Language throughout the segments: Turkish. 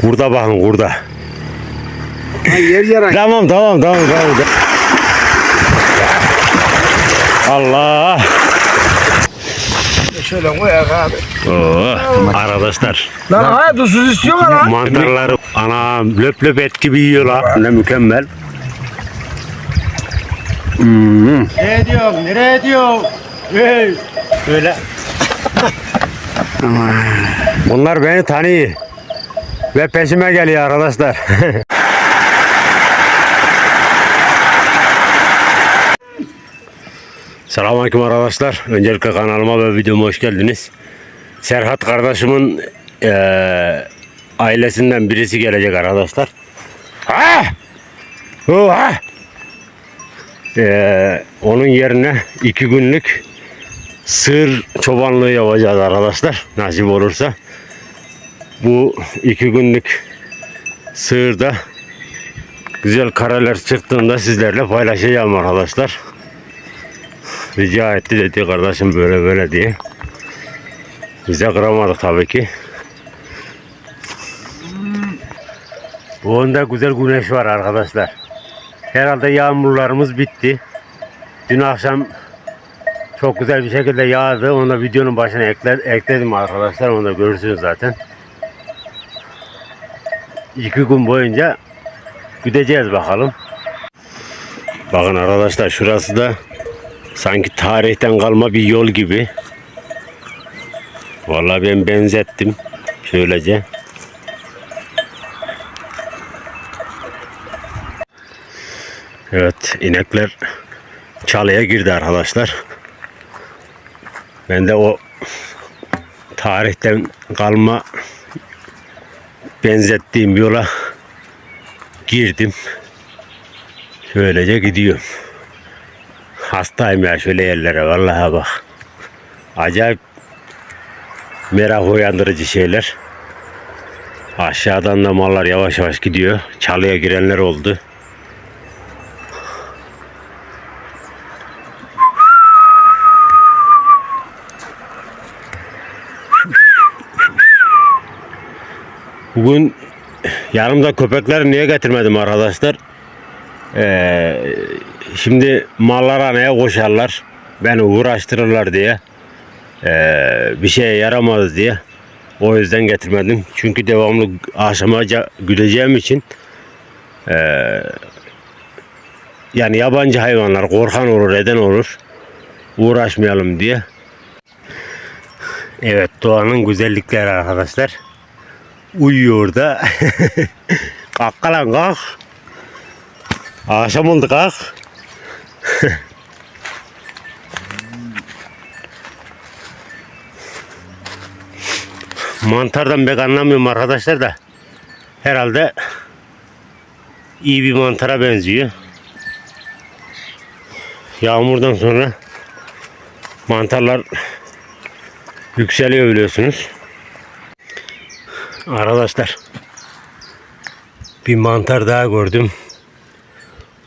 Kurda bakın kurda. Ha, yer. Tamam tamam tamam tamam. Allah. Şöyle koyak abi. Oo, arkadaşlar Lan ha tuzsuz istiyorlar ha. mantarları anam löp löp et gibi yiyorlar. Ne mükemmel. Hmm. Ne diyorsun? Nereye diyorsun? Hey. Böyle. Bunlar beni tanıyor. Ve peşime geliyor arkadaşlar. Selamünaleyküm arkadaşlar. Öncelikle kanalıma ve videoma hoş geldiniz. Serhat kardeşimin eee, ailesinden birisi gelecek arkadaşlar. Ha! Oha! Eee, onun yerine iki günlük sığır çobanlığı yapacağız arkadaşlar. Nasip olursa. Bu iki günlük sığırda güzel kareler çıktığında sizlerle paylaşacağım arkadaşlar. Rica etti dedi kardeşim böyle böyle diye. Bize kıramadık tabii ki. Onda güzel güneş var arkadaşlar. Herhalde yağmurlarımız bitti. Dün akşam çok güzel bir şekilde yağdı. Onu videonun başına ekle, ekledim arkadaşlar. Onu da görürsünüz zaten. İki gün boyunca gideceğiz bakalım. Bakın arkadaşlar şurası da sanki tarihten kalma bir yol gibi. Vallahi ben benzettim. Şöylece. Evet inekler çalıya girdi arkadaşlar. Ben de o tarihten kalma benzettiğim yola girdim. Şöylece gidiyorum. Hastayım ya şöyle yerlere vallahi bak. Acayip merak uyandırıcı şeyler. Aşağıdan da mallar yavaş yavaş gidiyor. Çalıya girenler oldu. Bugün yanımda köpekleri niye getirmedim arkadaşlar? Ee, şimdi mallar anaya koşarlar. Beni uğraştırırlar diye. Ee, bir şeye yaramadı diye. O yüzden getirmedim. Çünkü devamlı aşamaca gideceğim için ee, yani yabancı hayvanlar korkan olur, eden olur. Uğraşmayalım diye. Evet doğanın güzellikleri arkadaşlar uyuyor da. kalk lan kalk. Akşam oldu kalk. Mantardan pek anlamıyorum arkadaşlar da. Herhalde iyi bir mantara benziyor. Yağmurdan sonra mantarlar yükseliyor biliyorsunuz. Arkadaşlar bir mantar daha gördüm.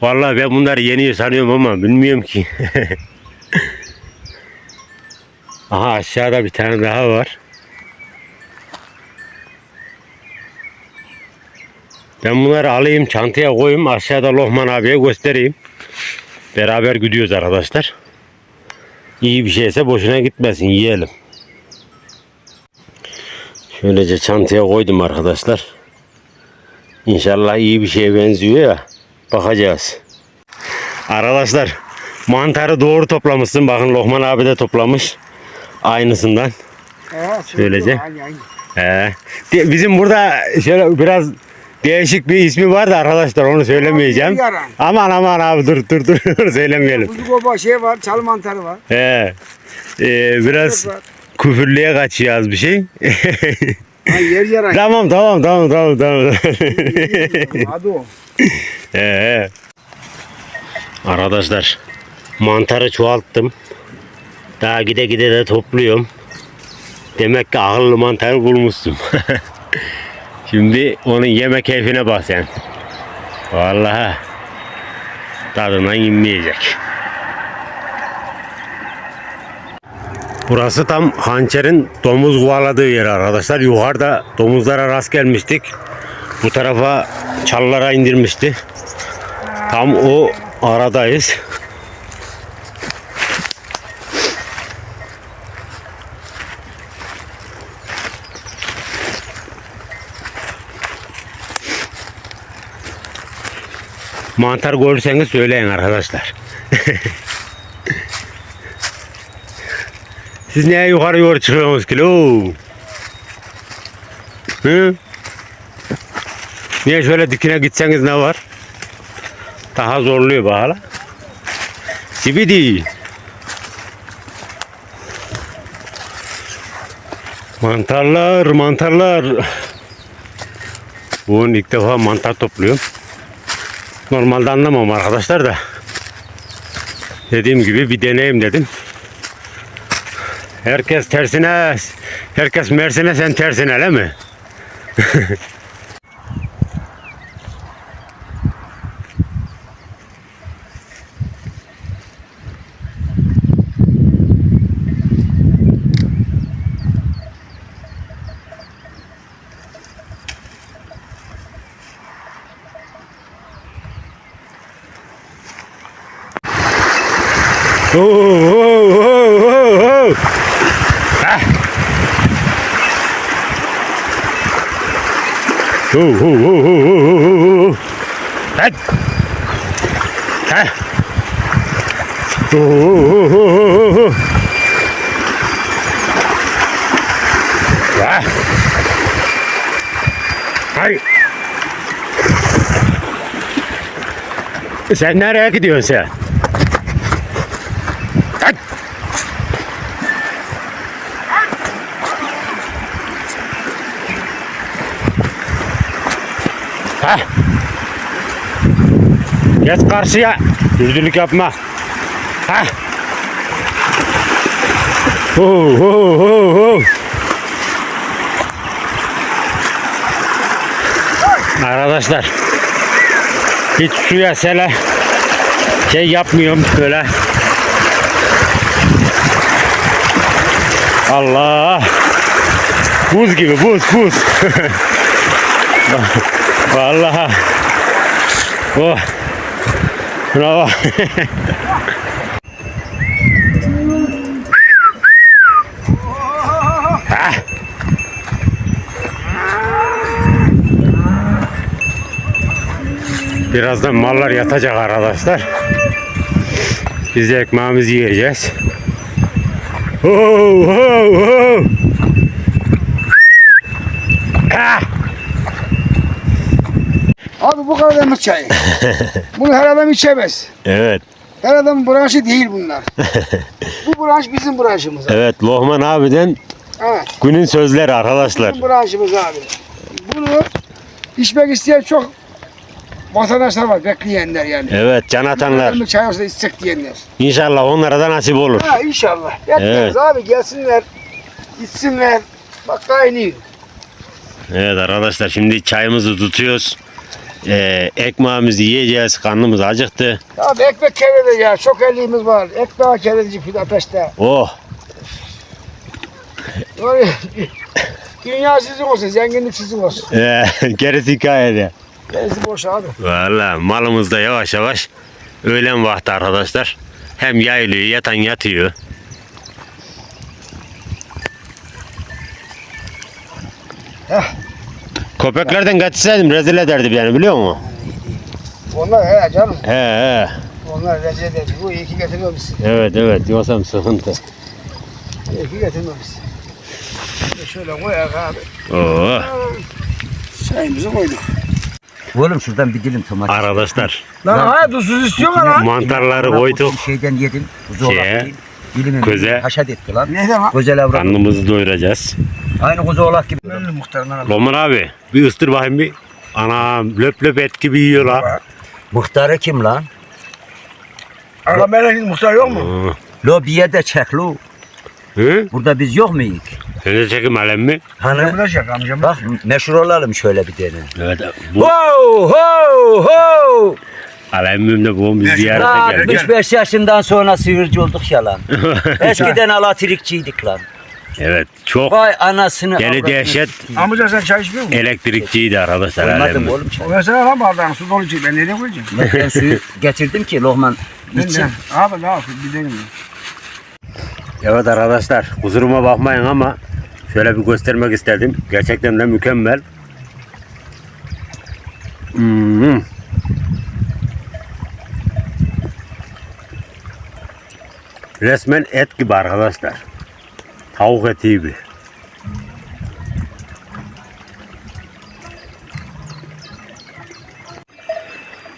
Vallahi ben bunları yeniyor sanıyorum ama bilmiyorum ki. Aha aşağıda bir tane daha var. Ben bunları alayım çantaya koyayım aşağıda Lohman abiye göstereyim. Beraber gidiyoruz arkadaşlar. İyi bir şeyse boşuna gitmesin yiyelim. Şöylece çantaya koydum arkadaşlar. İnşallah iyi bir şeye benziyor ya. Bakacağız. Arkadaşlar mantarı doğru toplamışsın. Bakın Lohman abi de toplamış. Aynısından. Ha, Şöylece. Aynı, aynı. He. Di- Bizim burada şöyle biraz değişik bir ismi var da arkadaşlar onu söylemeyeceğim. Aman aman abi dur dur dur söylemeyelim. Kuzu koba şey var, çalı mantarı var. Ee, biraz var. Küfürlüğe az bir şey. Ha, yer yarak. tamam tamam tamam tamam tamam. Hadi o. Ee, arkadaşlar mantarı çoğalttım. Daha gide gide de topluyorum. Demek ki akıllı mantarı bulmuşsun. Şimdi onun yeme keyfine bak sen. Vallahi tadından inmeyecek. Burası tam hançerin domuz kovaladığı yer arkadaşlar. Yukarıda domuzlara rast gelmiştik. Bu tarafa çalılara indirmişti. Tam o aradayız. Mantar görürseniz söyleyin arkadaşlar. Siz niye yukarı doğru çıkıyorsunuz ki lo? Hı? Niye şöyle dikine gitseniz ne var? Daha zorluyor bak hala. Sibidi. Mantarlar, mantarlar. Bugün ilk defa mantar topluyorum. Normalde anlamam arkadaşlar da. Dediğim gibi bir deneyim dedim. Herkes tersine, herkes Mersin'e sen tersine mi? Oh, oh, oh, oh, oh. Oh, oh, oh, oh, oh, oh, oh. Hadi. Ha. Oh, oh, oh, oh, oh, oh. Ah. Hay. Sen nereye gidiyorsun sen? Ha. Geç karşıya. Dürdülük yapma. Ha. Oh, oh, oh, oh. Arkadaşlar hiç suya sele şey yapmıyorum böyle Allah buz gibi buz buz Vallahi oh bravo Ah. Birazdan mallar yatacak arkadaşlar. Biz de ekmeğimizi yiyeceğiz. Oh, oh, oh. Abi bu Karadeniz çayı. Bunu her adam içemez. Evet, Her adamın branşı değil bunlar. bu branş bizim branşımız. abi. evet Lohman abiden Evet. günün sözleri arkadaşlar. Bizim branşımız abi. Bunu içmek isteyen çok vatandaşlar var, bekleyenler yani. Evet, can atanlar. Karadeniz çay olsa içsek diyenler. İnşallah onlara da nasip olur. Ha inşallah. Bekleriz Evet. abi gelsinler, içsinler. Bak kaynıyor. Evet arkadaşlar şimdi çayımızı tutuyoruz. Ee, ekmeğimizi yiyeceğiz. Karnımız acıktı. Abi ekmek kevrede ya. Çok elliğimiz var. Ekmeğe kevredici fil ateşte. Oh Böyle Dünya sizin olsun, zenginlik sizin olsun. ee, gerisi hikayede. Gerisi boş abi. Valla malımız da yavaş yavaş öğlen vakti arkadaşlar. Hem yayılıyor yatan yatıyor. Heh. Köpeklerden kaçsaydım rezil ederdi beni biliyor musun? Onlar he canım. He he. Onlar rezil edici. Bu iyi ki getirmemişsin. Evet evet yoksa sıkıntı. İyi ki getirmemişsin. Şöyle koyak abi. Oo. Çayımızı koyduk. Oğlum şuradan bir dilim domates. Arkadaşlar Lan ha tuzsuz istiyor mu lan? mantarları koyduk. Şeyden yedim. Kuzu Şeye, olak değil. Dilimi köze. haşat etti lan. Ne demek? Güzel avrat. Karnımızı doyuracağız. Aynı kuzu olak gibi. Ömrü muhtarından aldım. Loman abi bir ıstır bakayım bir. Anam löp löp et gibi yiyorlar. Muhtarı kim lan? Aga Melek'in muhtar yok mu? Aa, Lobiye de çek lo. Hı? Burada biz yok muyuz? Sen de çekim alem mi? Hani Yapılacak amcam. bak meşhur olalım şöyle bir tane. Evet. Bu, Ho ho ho! Alemmim de babam bizi ziyarete geldi. 65 yaşından sonra sıyırcı olduk ya lan. Eskiden alatrikçiydik lan. Evet çok Vay anasını. deli avradını dehşet. Amca sen çay içmiyor musun? elektrikçiydi arkadaşlar. Koymadım Alemmim. oğlum çay. O versene lan bardağını su dolu içi. Ben nereye koyacağım? Ben, ben suyu getirdim ki Lohman Ben için. de. Abi ne yapayım bir deneyim. Evet arkadaşlar kusuruma bakmayın ama şöyle bir göstermek istedim. Gerçekten de mükemmel. Hmm. Resmen et gibi arkadaşlar. Tavuk eti gibi.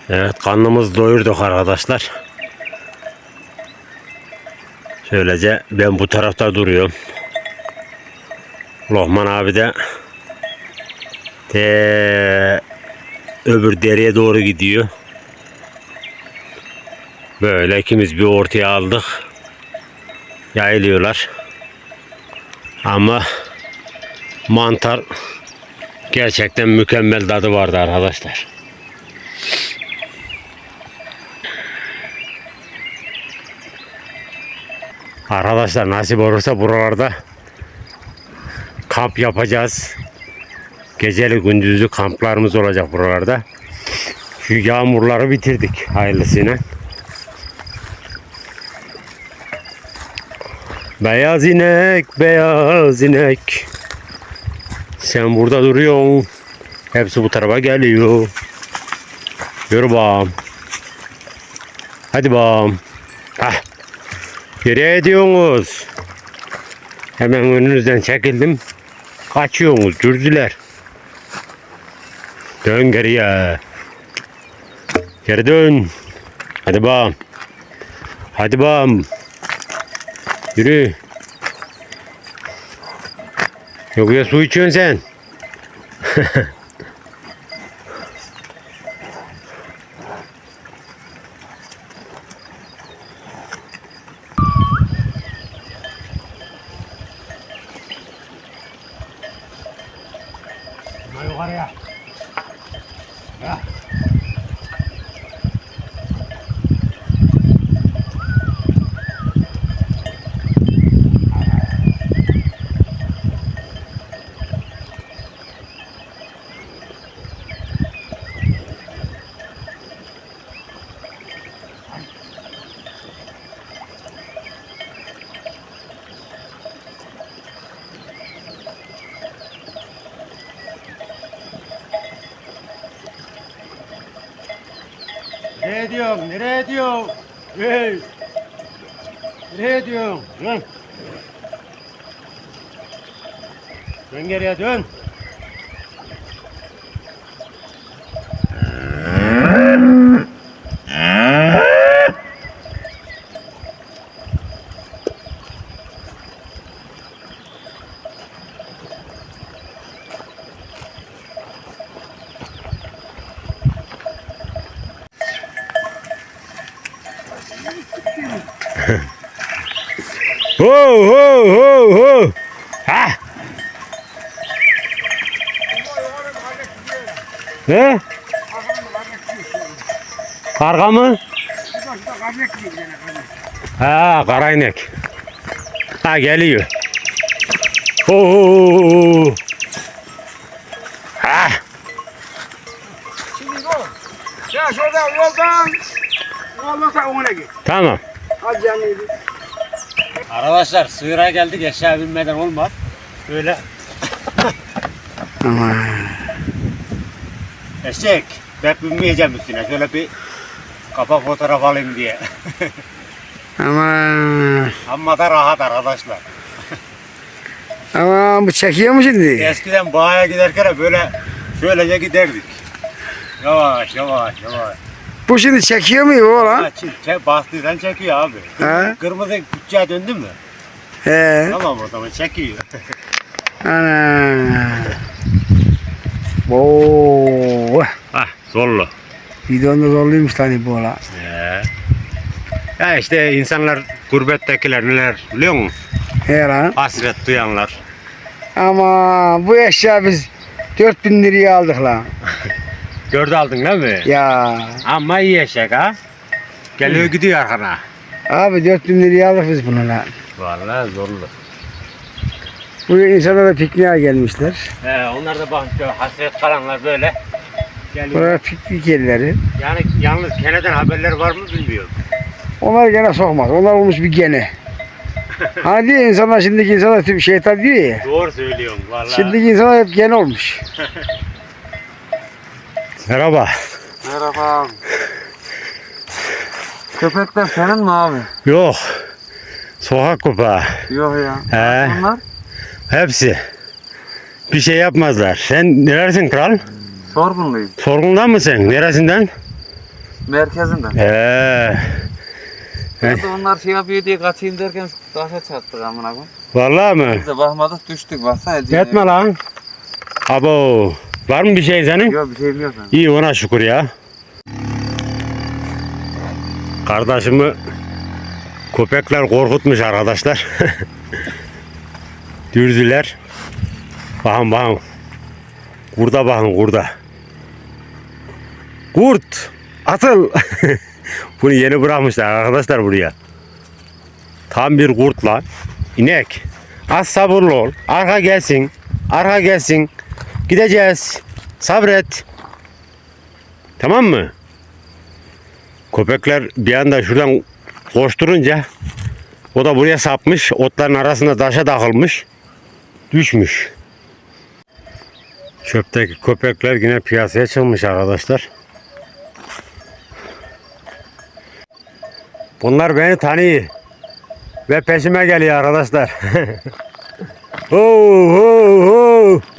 Evet karnımızı doyurduk arkadaşlar. Şöylece ben bu tarafta duruyorum. Lohman abi de te öbür dereye doğru gidiyor. Böyle ikimiz bir ortaya aldık. Yayılıyorlar. Ama mantar gerçekten mükemmel tadı vardı arkadaşlar. Arkadaşlar nasip olursa buralarda kamp yapacağız. Geceli gündüzlü kamplarımız olacak buralarda. Şu yağmurları bitirdik hayırlısıyla. Beyaz inek, beyaz inek. Sen burada duruyorsun. Hepsi bu tarafa geliyor. Yürü bağım. Hadi bağım. Ah. Nereye ediyorsunuz? Hemen önünüzden çekildim. Kaçıyorsunuz cürzüler. Dön geriye. Geri dön. Hadi bam. Hadi bam. Yürü. Yok ya su içiyorsun sen. Nereye diyorsun? Nereye diyorsun? Hey! Nereye diyorsun? Dön. Dön geriye dön. Ho ho ho ho. Ha. Ne? Karga mı? Ha karaynek. Ha geliyor. Ho ho ho, ho. Ha. Şimdi oğlum. Sen şuradan yoldan. Sen ona git. Tamam. Hadi canım. Arkadaşlar sığıra geldik eşya binmeden olmaz. Böyle eşek. Ben binmeyeceğim üstüne. Şöyle bir kapak fotoğraf alayım diye. Aman. Amma da rahat arkadaşlar. Aman bu çekiyor mu şimdi? Eskiden bağa giderken böyle şöylece giderdik. Yavaş yavaş yavaş. Bu şimdi çekiyor mu oğlan? Ha, çek, çek, bastıysan çekiyor abi. He. Kırmızı küçüğe döndü mü? He. Tamam o zaman çekiyor. Ana. Oo. Ah zorlu. Videonda zorluymuş tane bu oğlan. He. Ya işte insanlar gurbettekiler neler biliyor musun? He lan. Hasret duyanlar. Ama bu eşya biz 4000 liraya aldık lan. Dört aldın değil mi? Ya Ama iyi eşek ha. Geliyor gidiyor arkana. abi 4000 liraya aldık biz bunu lan. Vallahi zorlu. Buraya insanlar da pikniğe gelmişler. He, onlar da bak şu hasret kalanlar böyle. Geliyor. Buraya piknik yerleri. Yani yalnız Kene'den haberler var mı bilmiyorum. Onlar gene sokmaz. Onlar olmuş bir gene. hani diyor insanlar şimdiki insanlar tüm şeytan diyor ya. Doğru söylüyorum vallahi. Şimdiki insanlar hep gene olmuş. Merhaba. Merhaba abi. Köpekler senin mi abi? Yok. Sokak köpeği. Yok ya. He. Bunlar Hepsi. Bir şey yapmazlar. Sen neresin kral? sorgunluyum. Sorgundan mısın? Neresinden? Merkezinden. Ee, Ben de onlar şey yapıyor diye kaçayım derken taşa çattık amına koyayım. vallahi mı? Biz de bakmadık düştük baksana. Etme lan. Abo. Var mı bir şey senin? Yok bir şeyim yok. benim. İyi ona şükür ya. Kardeşimi köpekler korkutmuş arkadaşlar. Dürdüler. Bakın bakın. Kurda bakın kurda. Kurt. Atıl. Bunu yeni bırakmışlar arkadaşlar buraya. Tam bir kurt lan. İnek. Az sabırlı ol. Arka gelsin. Arka gelsin. Gideceğiz. Sabret. Tamam mı? Köpekler bir anda şuradan koşturunca o da buraya sapmış. Otların arasında taşa takılmış. Düşmüş. Çöpteki köpekler yine piyasaya çıkmış arkadaşlar. Bunlar beni tanıyor. Ve peşime geliyor arkadaşlar. ho ho ho.